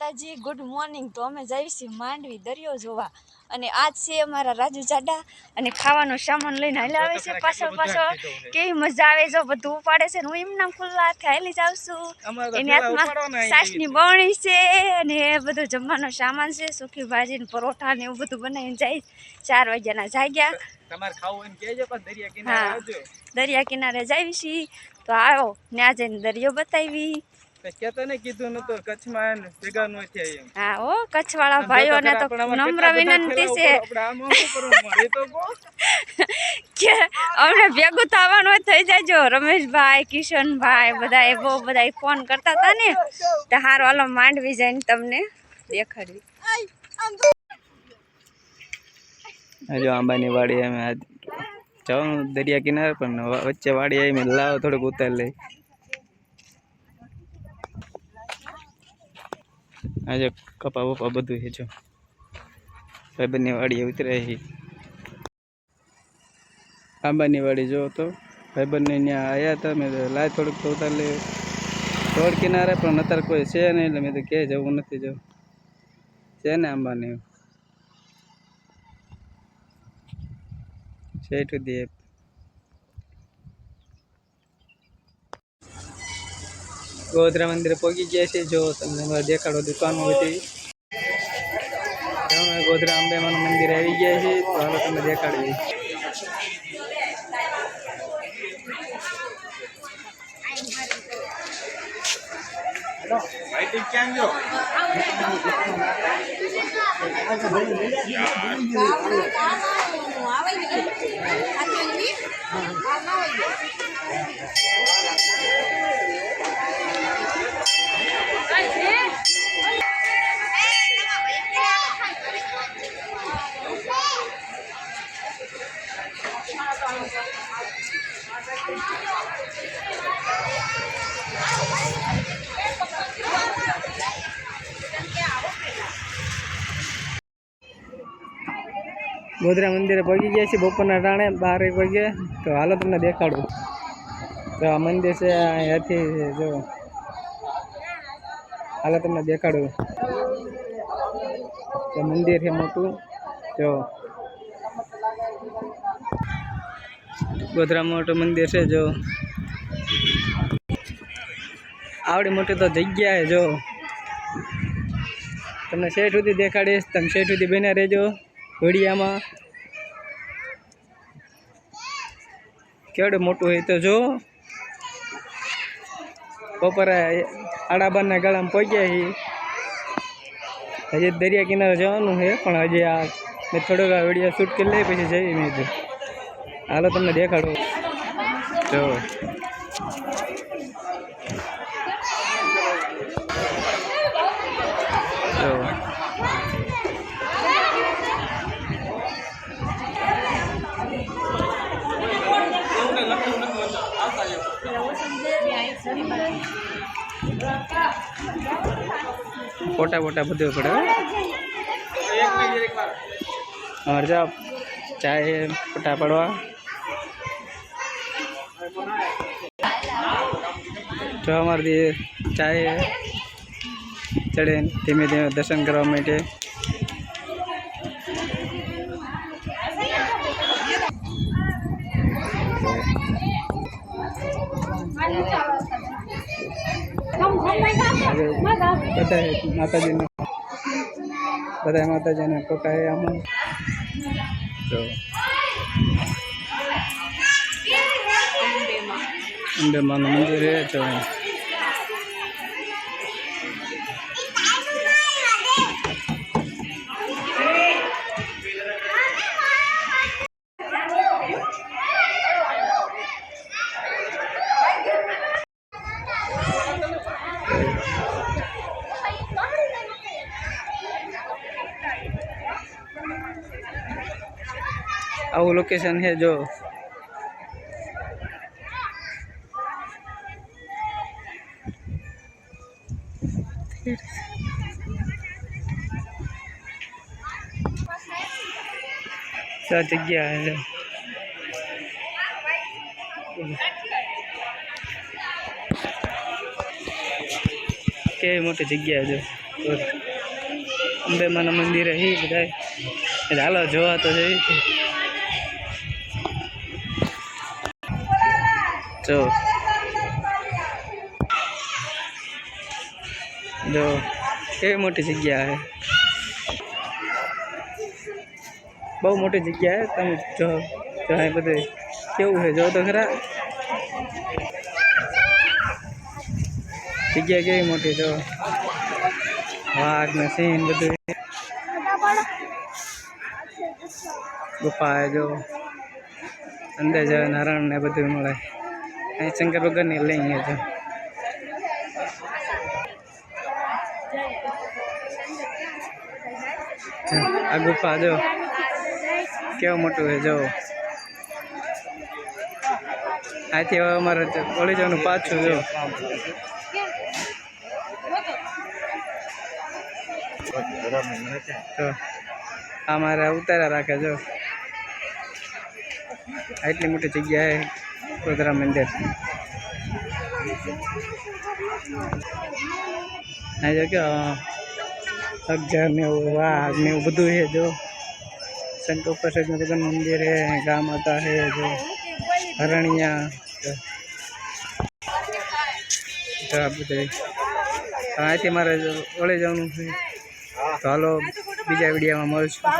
માતાજી good morning તો અમે જઈશું માંડવી દરિયો જોવા. અને આજ છે અમારા રાજુ જાડા અને ખાવાનો સામાન લઈને હાલ આવે છે પાછો પાછો કેવી મજા આવે જો બધું ઉપાડે છે હું એમના ખુલ્લા હાથે હાલી જાઉં છું. એની હાથમાં સાસની બવણી છે અને એ બધું જમવાનો સામાન છે સુખી ભાજી ને પરોઠા ને એવું બધું બનાવીને જાય. ચાર વાગ્યાના જાગ્યા. તમારે ખાવું એમ કહેજો પણ દરિયા કિનારે દરિયા કિનારે જાવી છીએ તો આવો ને આજે દરિયો બતાવી. તો કીધું નતું કચ્છમાં ભેગા ન થયા એમ હા ઓ કચ્છવાળા ભાઈઓને તો નમ્ર વિનંતી છે આપણે આમ આમ શું કરવું મારે? એ તો કહો. કે અમને ભેગું થવાનું થઈ જાજો રમેશભાઈ કિશનભાઈ બધા એ બહુ બધા ફોન કરતા હતા ને તો હારો હાલો માંડવી જઈને તમને દેખાડવી જો આંબાની વાડી અમે જવાનું દરિયા કિનારે પણ વચ્ચે વાડી આવી મેં લાવો થોડુંક ઉતાર લઈ આજે કપા બપા બધું છે જો. ભાઈબંધની વાડીએ ઉતરાય છે આંબાની વાડી જો તો ભાઈબંધને ત્યાં આવ્યા હતા. મેં લાય થોડુંક તો ઉતાર રોડ કિનારે પણ અત્યારે કોઈ છે નહીં, એટલે મેં તો ક્યાંય જવું નથી જવું છે ને આંબાની. શેઠ દેવ ગોધરા મંદિરે પહોંચી ગયા છે. જો તમને દેખાડો દુકાનો હતી ગોધરા અંબેમાનું મંદિર આવી ગયા છે. તો હાલો તમને દેખાડવી ગોધરા મંદિરે પહોંચી ગયા છે બપોરના ટાણે બાર એક વાગે તો હાલો તમને દેખાડું. તો આ મંદિર છે અહીંયાથી જો. હાલો તમને દેખાડું. તો મંદિર છે મોટું. જો. ગોધરા મોટું મંદિર છે, જો. આવડી મોટી તો જગ્યા છે, જો. તમને શેઠ સુધી દેખાડીશ. તમે શેઠ સુધી બન્યા રહેજો. ઘડિયામાં કેવડું મોટું હોય તો જો બપોરે આડા બારના ગાળામાં પહોંચ્યા છીએ. હજી દરિયા કિનારે જવાનું છે, પણ હજી આ મેં થોડોક વીડિયો શૂટ કરી લઈ પછી જઈએ મેં હાલો, તમને દેખાડો. જો ફોટા ફોટા બધું પડે અમારે જાઓ. ચાય ફોટા પડવા. જો અમારી ચાય ચડે ધીમે ધીમે દર્શન કરવા માટે. હવે બધા માતાજીને બધા માતાજીને ફોટા એ આમાં. તો. અંબેમાનું મંદિર એ તો આવું લોકેશન છે, જો. આ જગ્યા કેવી મોટી જગ્યા છે અંબે માના મંદિરે હી બધા હાલો, જોવા તો જઈ જો. જો. કેવી મોટી જગ્યા છે બહુ મોટી જગ્યા છે તમે જો જો અહીં બધું. કેવું છે જો તો ખરા. જગ્યા કેવી મોટી જો? વાઘ ને સિંહ બધું. ગુફા જો. અંદર જ નારાયણ ને બધું મળે. શંકર ભગવાનની લઈ છે. જો આ ગુફા જો કેવું મોટું છે, જો. આથી હવે અમારે પડી જવાનું પાછું, જો. અમારે ઉતારા રાખે, જો. આટલી મોટી જગ્યાએ ગોધરા મંદિર. આ જો કે અગજાર ને એવું એવું બધું છે જો. શંકર પ્રસાદ મંદિર હે ગા માતા હે જો. હરણિયા બધું. અહીંથી મારે ઓળે જવાનું છે. તો હાલો, બીજા વિડીયોમાં મળશું.